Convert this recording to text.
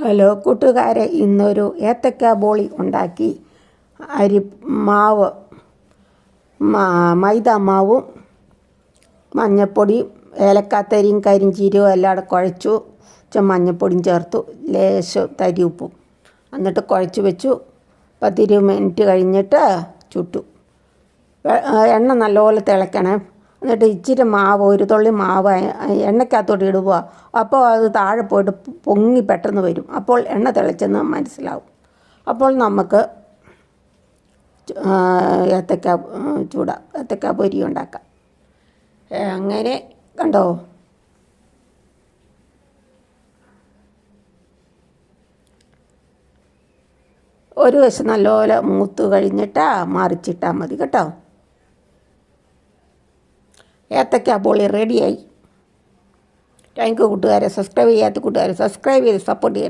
Hello കൂട്ടുകാരെ ഇന്നൊരു ഏത്തക്ക ബോളി ഉണ്ടാക്കി. അരി മാവ് മൈദ മാവും മഞ്ഞപ്പൊടിയും ഏലക്കാത്തരിയും കരിഞ്ചീരവും എല്ലാം അവിടെ കുഴച്ചു. മഞ്ഞപ്പൊടിയും ചേർത്തു. ലേശം തരി ഉപ്പും എന്നിട്ട് കുഴച്ച് വെച്ചു. പത്തിരുപത് മിനിറ്റ് കഴിഞ്ഞിട്ട് ചുട്ടു. എണ്ണ നല്ലപോലെ തിളയ്ക്കണേ എന്നിട്ട് ഇച്ചിരി മാവ് ഒരു തുള്ളി മാവ് എണ്ണയ്ക്കകത്തോട്ട് ഇടുക. അപ്പോൾ അത് താഴെ പോയിട്ട് പൊങ്ങി പെട്ടെന്ന് വരും. അപ്പോൾ എണ്ണ തിളച്ചെന്ന് മനസ്സിലാവും. അപ്പോൾ നമുക്ക് ഏത്തക്ക ചൂടാം ഏത്തക്ക പൊരി ഉണ്ടാക്കാം. അങ്ങനെ കണ്ടോ? ഒരു വശം നല്ലപോലെ മൂത്ത് കഴിഞ്ഞിട്ടാ മറിച്ചിട്ടാൽ മതി. കേട്ടോ? ഏത്തക്ക പൊളി റെഡിയായി താങ്ക് യു കൂട്ടുകാരെ. സബ്സ്ക്രൈബ് ചെയ്യാത്ത കൂട്ടുകാരെ സബ്സ്ക്രൈബ് ചെയ്ത് സപ്പോർട്ട് ചെയ്യണേ.